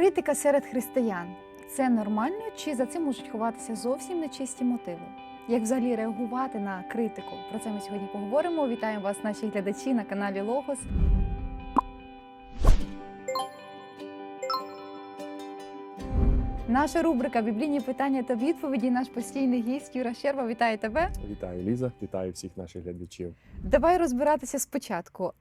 Критика серед християн це нормально чи за цим можуть ховатися зовсім нечисті мотиви? Як взагалі реагувати на критику? Про це ми сьогодні поговоримо. Вітаємо вас, наші глядачі на каналі Логос. Наша рубрика Біблійні питання та відповіді. Наш постійний гість Юра Щерба. Вітаю тебе. Вітаю, Ліза, вітаю всіх наших глядачів. Давай розбиратися спочатку.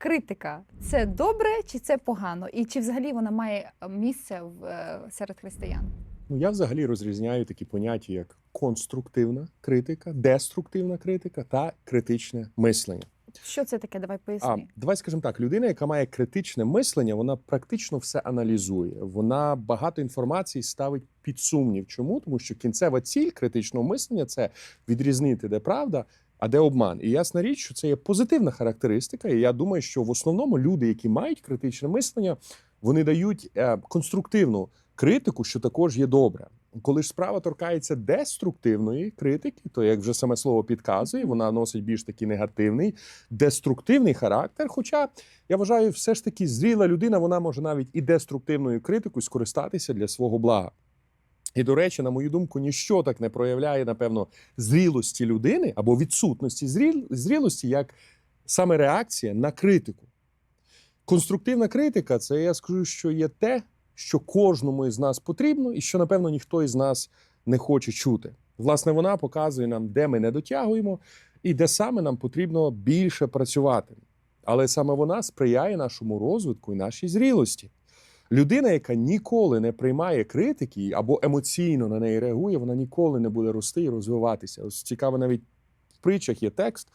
А, критика це добре чи це погано? І чи взагалі вона має е, місце в, е, серед християн? Ну я взагалі розрізняю такі поняття, як конструктивна критика, деструктивна критика та критичне мислення. Що це таке? Давай А поясни. давай скажемо так: людина, яка має критичне мислення, вона практично все аналізує. Вона багато інформації ставить під сумнів. Чому? Тому що кінцева ціль критичного мислення це відрізнити, де правда, а де обман. І ясна річ, що це є позитивна характеристика. І я думаю, що в основному люди, які мають критичне мислення, вони дають е, конструктивну критику, що також є добре. Коли ж справа торкається деструктивної критики, то як вже саме слово підказує, вона носить більш такий негативний, деструктивний характер. Хоча я вважаю, все ж таки зріла людина, вона може навіть і деструктивною критикою скористатися для свого блага. І, до речі, на мою думку, ніщо так не проявляє, напевно, зрілості людини або відсутності зрілості, як саме реакція на критику. Конструктивна критика це я скажу, що є те, що кожному із нас потрібно, і що, напевно, ніхто із нас не хоче чути. Власне, вона показує нам, де ми не дотягуємо, і де саме нам потрібно більше працювати. Але саме вона сприяє нашому розвитку і нашій зрілості. Людина, яка ніколи не приймає критики або емоційно на неї реагує, вона ніколи не буде рости і розвиватися. Ось цікаво, навіть в притчах є текст,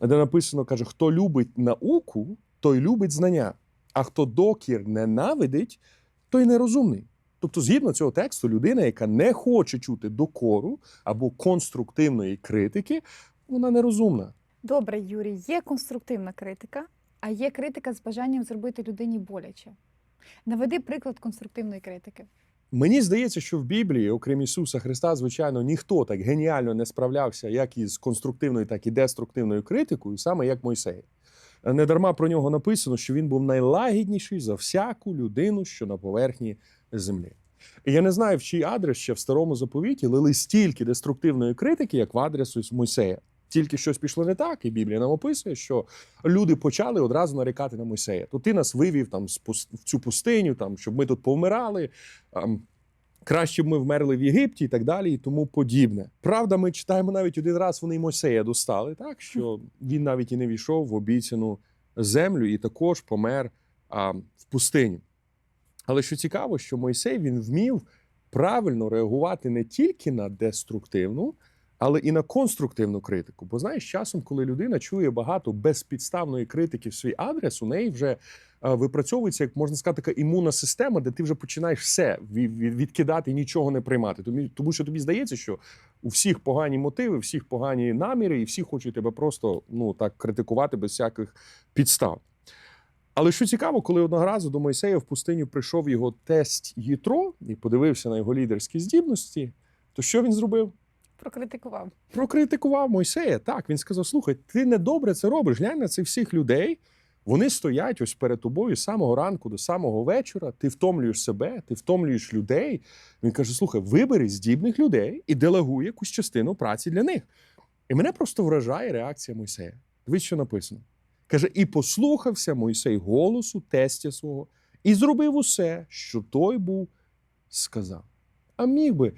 де написано: каже: хто любить науку, той любить знання, а хто докір ненавидить, той нерозумний. Тобто, згідно цього тексту, людина, яка не хоче чути докору або конструктивної критики, вона нерозумна. Добре, Юрій, є конструктивна критика, а є критика з бажанням зробити людині боляче. Наведи приклад конструктивної критики. Мені здається, що в Біблії, окрім Ісуса Христа, звичайно, ніхто так геніально не справлявся як із конструктивною, так і деструктивною критикою, саме як Мойсей. Недарма про нього написано, що він був найлагідніший за всяку людину, що на поверхні землі. Я не знаю, в чий адрес ще в старому заповіті лили стільки деструктивної критики, як в адресу Мойсея. Тільки щось пішло не так, і Біблія нам описує, що люди почали одразу нарікати на Мойсея. То ти нас вивів там в цю пустиню, там щоб ми тут повмирали. ам, Краще б ми вмерли в Єгипті і так далі, і тому подібне. Правда, ми читаємо навіть один раз вони Мойсея достали, так що він навіть і не війшов в обіцяну землю і також помер а, в пустині. Але що цікаво, що Мойсей він вмів правильно реагувати не тільки на деструктивну, але і на конструктивну критику. Бо знаєш, часом, коли людина чує багато безпідставної критики в свій адрес, у неї вже е, випрацьовується, як можна сказати, така імунна система, де ти вже починаєш все ві- ві- відкидати нічого не приймати. Тому, що тобі здається, що у всіх погані мотиви, всіх погані наміри, і всі хочуть тебе просто ну так критикувати без всяких підстав. Але що цікаво, коли одного разу до Мойсея в пустиню прийшов його тесть Єтро і подивився на його лідерські здібності, то що він зробив? Прокритикував. прокритикував Мойсея. Так, він сказав: слухай, ти недобре це робиш. Глянь на цих всіх людей. Вони стоять ось перед тобою з самого ранку до самого вечора. Ти втомлюєш себе, ти втомлюєш людей. Він каже: слухай, вибери здібних людей і делегуй якусь частину праці для них. І мене просто вражає реакція Мойсея. Дивись, що написано. Каже: і послухався Мойсей голосу тестя свого, і зробив усе, що той був сказав. А міг би,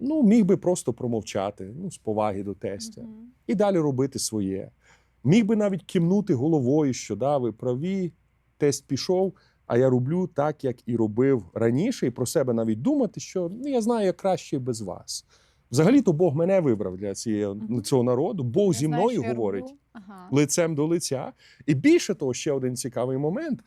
ну, міг би просто промовчати, ну, з поваги до тестя Мгм. і далі робити своє. Міг би навіть кивнути головою, що да, ви праві, тесть пішов, а я роблю так, як і робив раніше, і про себе навіть думати, що ну, я знаю, як краще без вас. Взагалі-то Бог мене вибрав для цієї, Мгм. цього народу. Бог Я зі мною говорить. Ага. лицем до лиця. І більше того, ще один цікавий момент.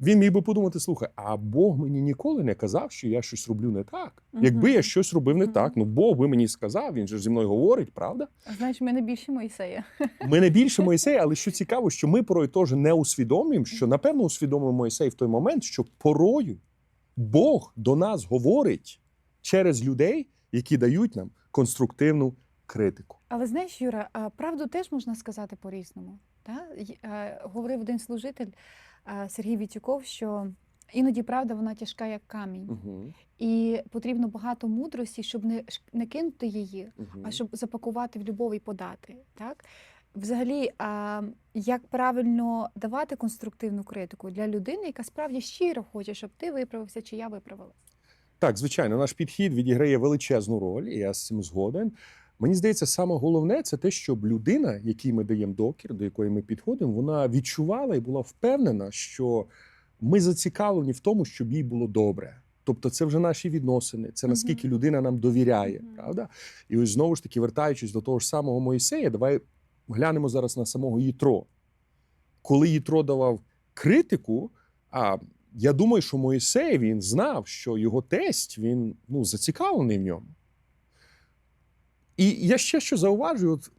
Він міг би подумати: слухай, а Бог мені ніколи не казав, що я щось роблю не так. Якби я щось робив не Мгм. так, ну Бог би мені сказав, він же зі мною говорить, правда? А Знаєш, ми не більше Мойсея. Ми не більше Мойсея, але що цікаво, що ми порой теж не усвідомлюємо, що напевно усвідомив Мойсей в той момент, що порою Бог до нас говорить через людей, які дають нам конструктивну критику. Але знаєш, Юра, правду теж можна сказати по-різному. Та? Е, Говорив один служитель Сергій Вітюков, що Іноді правда вона тяжка як камінь, Угу. і потрібно багато мудрості, щоб не не кинути її, Угу. а щоб запакувати в любов і подати. Так? Взагалі, а, як правильно давати конструктивну критику для людини, яка справді щиро хоче, щоб ти виправився чи я виправила. Так, звичайно, наш підхід відіграє величезну роль, і я з цим згоден. Мені здається, саме головне це те, щоб людина, якій ми даємо докір, до якої ми підходимо, вона відчувала і була впевнена, що ми зацікавлені в тому, щоб їй було добре. Тобто, це вже наші відносини, це наскільки людина нам довіряє, правда? І ось знову ж таки, вертаючись до того ж самого Моїсея, давай глянемо зараз на самого Єтро. Коли Єтро давав критику, а я думаю, що Моїсей він знав, що його тесть він ну, зацікавлений в ньому. І я ще що зауважую: от,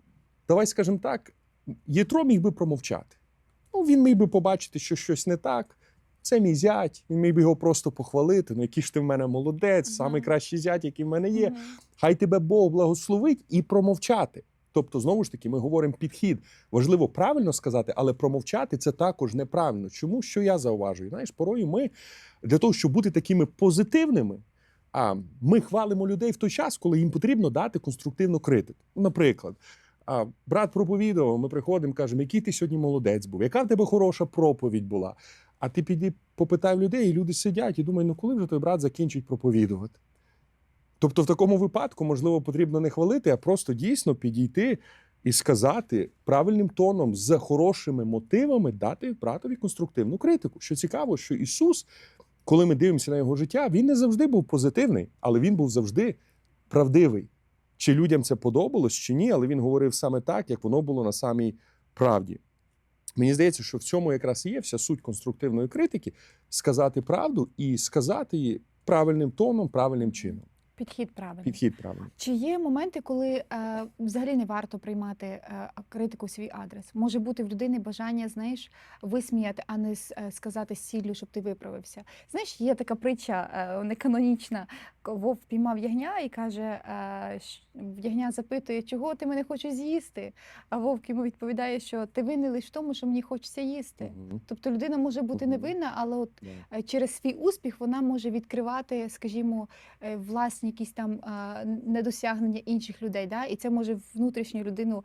давай скажемо так: Єтро міг би промовчати. Ну, він міг би побачити, що щось не так. Це мій зять, він міг би його просто похвалити. Ну, який ж ти в мене молодець, Мгм. самий кращий зять, який в мене є. Мгм. Хай тебе Бог благословить і промовчати. Тобто, знову ж таки, ми говоримо підхід. Важливо правильно сказати, але промовчати це також неправильно. Чому що я зауважую? Знаєш, порою ми для того, щоб бути такими позитивними, а ми хвалимо людей в той час, коли їм потрібно дати конструктивну критику. Наприклад, а, брат проповідував, ми приходимо, кажемо, який ти сьогодні молодець був, яка в тебе хороша проповідь була. А ти піди попитай людей, і люди сидять і думають, ну коли вже той брат закінчить проповідувати? Тобто, в такому випадку, можливо, потрібно не хвалити, а просто дійсно підійти і сказати правильним тоном, з хорошими мотивами, дати братові конструктивну критику. Що цікаво, що Ісус, коли ми дивимося на його життя, він не завжди був позитивний, але він був завжди правдивий. Чи людям це подобалось, чи ні, але він говорив саме так, як воно було на самій правді. Мені здається, що в цьому якраз і є вся суть конструктивної критики сказати правду і сказати її правильним тоном, правильним чином. Підхід правильний. Підхід правильний. Чи є моменти, коли е, взагалі не варто приймати е, критику в свій адрес? Може бути в людини бажання, знаєш, висміяти, а не е, сказати з ціллю, щоб ти виправився. Знаєш, є така притча е, неканонічна. Вовк піймав ягня і каже: е, ягня запитує, чого ти мене хочеш з'їсти? А вовк йому відповідає, що ти винний лише в тому, що мені хочеться їсти. Мгм. Тобто людина може бути Мгм. невинна, але от Да. Е, через свій успіх вона може відкривати, скажімо, е, власні якісь там недосягнення інших людей. Да? І це може внутрішню людину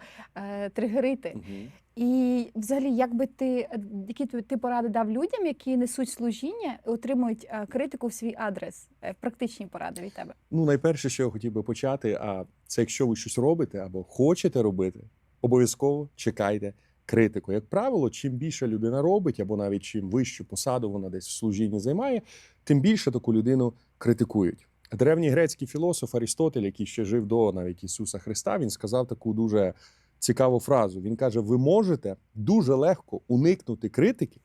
тригерити. Мгм. І взагалі, як би ти е, які ти- поради дав людям, які несуть служіння і отримують е, критику в свій адрес? Е, Практичні поради від тебе. Ну, найперше, що я хотів би почати, а це якщо ви щось робите або хочете робити, обов'язково чекайте критику. Як правило, чим більше людина робить, або навіть чим вищу посаду вона десь в служінні займає, тим більше таку людину критикують. Древній грецький філософ Арістотель, який ще жив до навіть Ісуса Христа, він сказав таку дуже цікаву фразу. Він каже: ви можете дуже легко уникнути критики,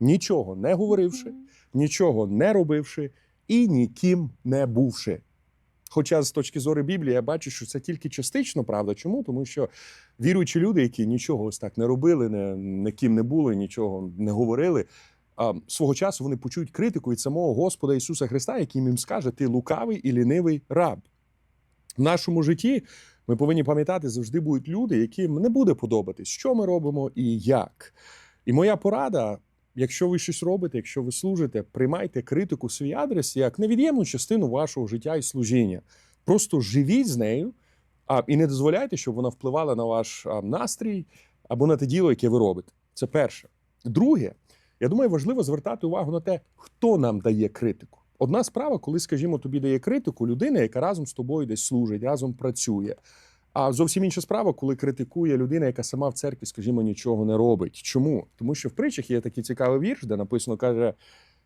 нічого не говоривши, нічого не робивши і ніким не бувши. Хоча з точки зору Біблії я бачу, що це тільки частично правда. Чому? Тому що віруючі люди, які нічого ось так не робили, не, ніким не були, нічого не говорили. А, свого часу вони почують критику від самого Господа Ісуса Христа, який їм скаже: Ти лукавий і лінивий раб. В нашому житті ми повинні пам'ятати, завжди будуть люди, яким не буде подобатись, що ми робимо і як. І моя порада Якщо ви щось робите, якщо ви служите, приймайте критику в свій адрес як невід'ємну частину вашого життя і служіння. Просто живіть з нею а, і не дозволяйте, щоб вона впливала на ваш настрій або на те діло, яке ви робите. Це перше. Друге, я думаю, важливо звертати увагу на те, хто нам дає критику. Одна справа, коли, скажімо, тобі дає критику людина, яка разом з тобою десь служить, разом працює. А зовсім інша справа, коли критикує людина, яка сама в церкві, скажімо, нічого не робить. Чому? Тому що в притчах є такий цікавий вірш, де написано каже,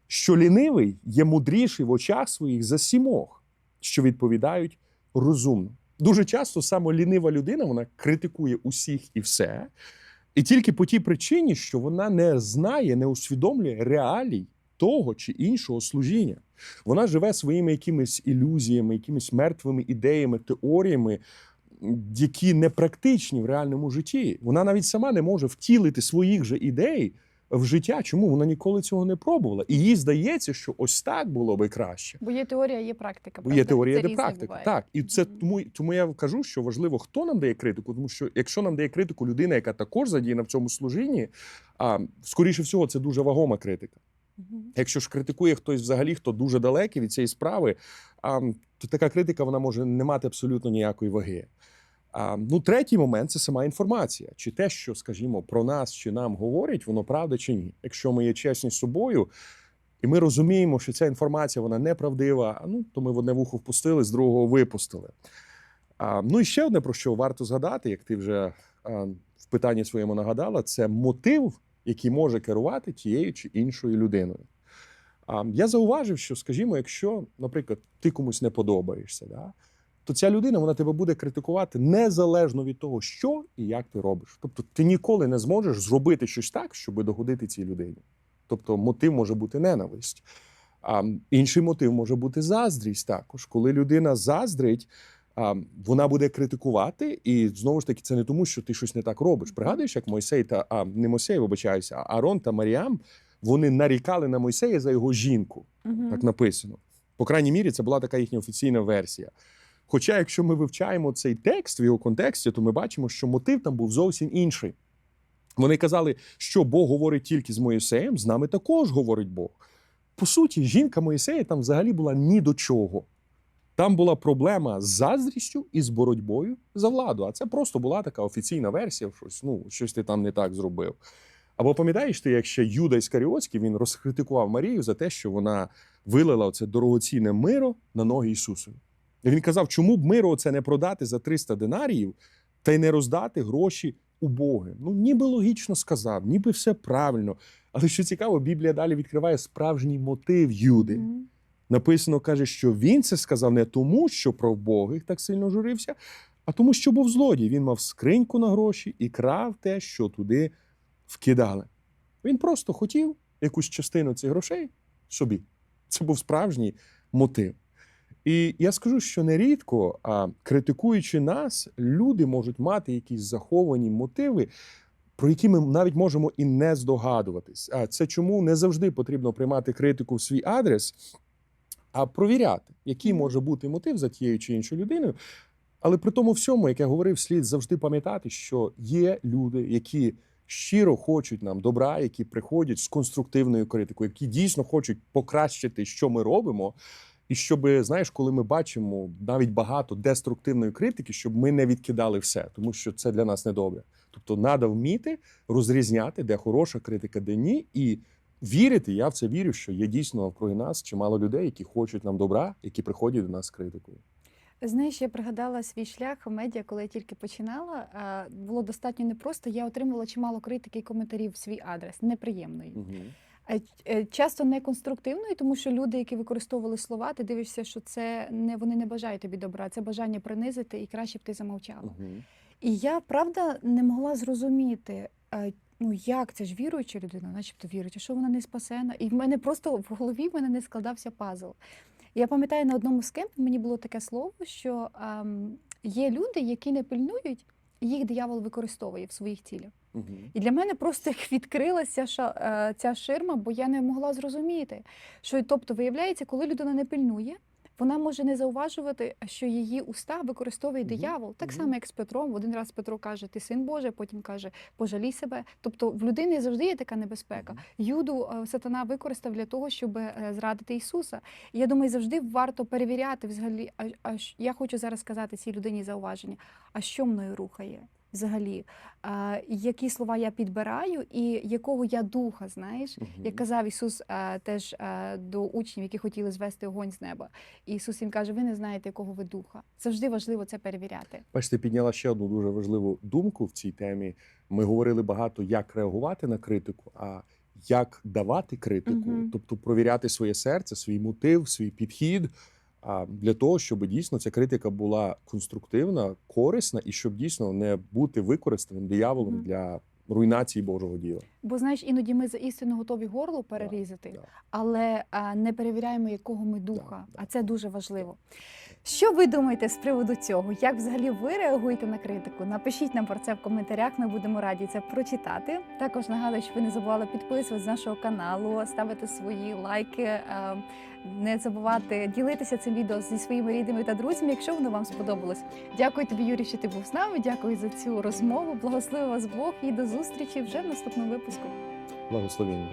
що лінивий є мудріший в очах своїх за сімох, що відповідають розумно. Дуже часто саме лінива людина вона критикує усіх і все, і тільки по тій причині, що вона не знає, не усвідомлює реалій того чи іншого служіння. Вона живе своїми якимись ілюзіями, якимись мертвими ідеями, теоріями, які не практичні в реальному житті. Вона навіть сама не може втілити своїх же ідей в життя. Чому вона ніколи цього не пробувала? І їй здається, що ось так було би краще. Бо є теорія, є практика. Бо є теорія, де практика. буває. Так, і це тому, тому я кажу, що важливо, хто нам дає критику, тому що якщо нам дає критику людина, яка також задіяна в цьому служінні, а скоріше всього, це дуже вагома критика. Якщо ж критикує хтось взагалі, хто дуже далекий від цієї справи, то така критика вона може не мати абсолютно ніякої ваги. Ну, третій момент це сама інформація. Чи те, що, скажімо, про нас чи нам говорять, воно правда чи ні. Якщо ми є чесні з собою, і ми розуміємо, що ця інформація вона неправдива, ну, то ми в одне вухо впустили, з другого випустили. Ну і ще одне, про що варто згадати, як ти вже в питанні своєму нагадала, це мотив, який може керувати тією чи іншою людиною. Я зауважив, що, скажімо, якщо, наприклад, ти комусь не подобаєшся, да, то ця людина вона тебе буде критикувати незалежно від того, що і як ти робиш. Тобто ти ніколи не зможеш зробити щось так, щоб догодити цій людині. Тобто мотив може бути ненависть. А інший мотив може бути заздрість також. Коли людина заздрить, вона буде критикувати, і знову ж таки, це не тому, що ти щось не так робиш. Пригадуєш, як Мойсей та а, не Мойсей, вибачаюся, а Арон та Маріам вони нарікали на Мойсея за його жінку. Мгм. Так написано. По крайній мірі, це була така їхня офіційна версія. Хоча, якщо ми вивчаємо цей текст в його контексті, то ми бачимо, що мотив там був зовсім інший. Вони казали, що Бог говорить тільки з Моїсеєм, з нами також говорить Бог. По суті, жінка Моїсея там взагалі була ні до чого. Там була проблема з заздрістю і з боротьбою за владу. А це просто була така офіційна версія, щось, ну, щось ти там не так зробив. Або пам'ятаєш ти, як ще Юда Іскаріотський він розкритикував Марію за те, що вона вилила оце дорогоцінне миро на ноги Ісусу. І він казав, чому б миро це не продати за 300 динаріїв та й не роздати гроші убогим. Ну, ніби логічно сказав, ніби все правильно. Але що цікаво, Біблія далі відкриває справжній мотив Юди. Написано, каже, що він це сказав не тому, що про вбогих так сильно журився, а тому, що був злодій. Він мав скриньку на гроші і крав те, що туди вкидали. Він просто хотів якусь частину цих грошей собі. Це був справжній мотив. І я скажу, що нерідко, а, критикуючи нас, люди можуть мати якісь заховані мотиви, про які ми навіть можемо і не здогадуватись. А це чому не завжди потрібно приймати критику в свій адрес, а провіряти, який може бути мотив за тією чи іншою людиною. Але при тому всьому, як я говорив, слід завжди пам'ятати, що є люди, які щиро хочуть нам добра, які приходять з конструктивною критикою, які дійсно хочуть покращити, що ми робимо. І щоб, знаєш, коли ми бачимо навіть багато деструктивної критики, щоб ми не відкидали все, тому що це для нас недобре. Тобто, треба вміти розрізняти, де хороша критика, де ні, і вірити. Я в це вірю, що є дійсно навкруги нас чимало людей, які хочуть нам добра, які приходять до нас з критикою. Знаєш, я пригадала свій шлях в медіа, коли я тільки починала. Було достатньо непросто. Я отримувала чимало критики і коментарів в свій адрес, неприємної. Е, Часто не конструктивної, тому що люди, які використовували слова, ти дивишся, що це не вони не бажають тобі добра, це бажання принизити і краще б ти замовчала. І я правда не могла зрозуміти, е, ну як це ж віруюча людина, начебто вірить, а що вона не спасена. І в мене просто в голові в мене не складався пазл. Я пам'ятаю, на одному з кемпів мені було таке слово, що ем, є люди, які не пильнують, і їх диявол використовує в своїх цілях. І для мене просто як відкрилася ша, е, ця ширма, бо я не могла зрозуміти, що тобто, виявляється, коли людина не пильнує, вона може не зауважувати, що її уста використовує диявол. Так само, як з Петром. Один раз Петро каже, ти син Божий, потім каже, пожалій себе. Тобто в людини завжди є така небезпека. Юду е, сатана використав для того, щоб е, зрадити Ісуса. І я думаю, завжди варто перевіряти взагалі. А, а я хочу зараз сказати цій людині зауваження, а що мною рухає? Взагалі, а, які слова я підбираю, і якого я духа, знаєш, як казав Ісус а, теж а, до учнів, які хотіли звести огонь з неба. І Ісус їм каже: ви не знаєте, якого ви духа. Завжди важливо це перевіряти. Бачите, підняла ще одну дуже важливу думку в цій темі. Ми говорили багато, як реагувати на критику, а як давати критику, Мгм. тобто провіряти своє серце, свій мотив, свій підхід. А для того, щоб дійсно ця критика була конструктивна, корисна і щоб дійсно не бути використаним дияволом Мгм. для руйнації Божого діла. Бо знаєш, іноді ми за істину готові горло перерізати, Да. але а, не перевіряємо, якого ми духа. да. А це дуже важливо. Що ви думаєте з приводу цього? Як взагалі ви реагуєте на критику? Напишіть нам про це в коментарях. Ми будемо раді це прочитати. Також нагадую, що ви не забували підписуватися з нашого каналу, ставити свої лайки, не забувати ділитися цим відео зі своїми рідними та друзями, якщо воно вам сподобалось. Дякую тобі, Юрій, що ти був з нами. Дякую за цю розмову. Благослови вас Бог і до зустрічі вже в наступному випуску. Благословіння.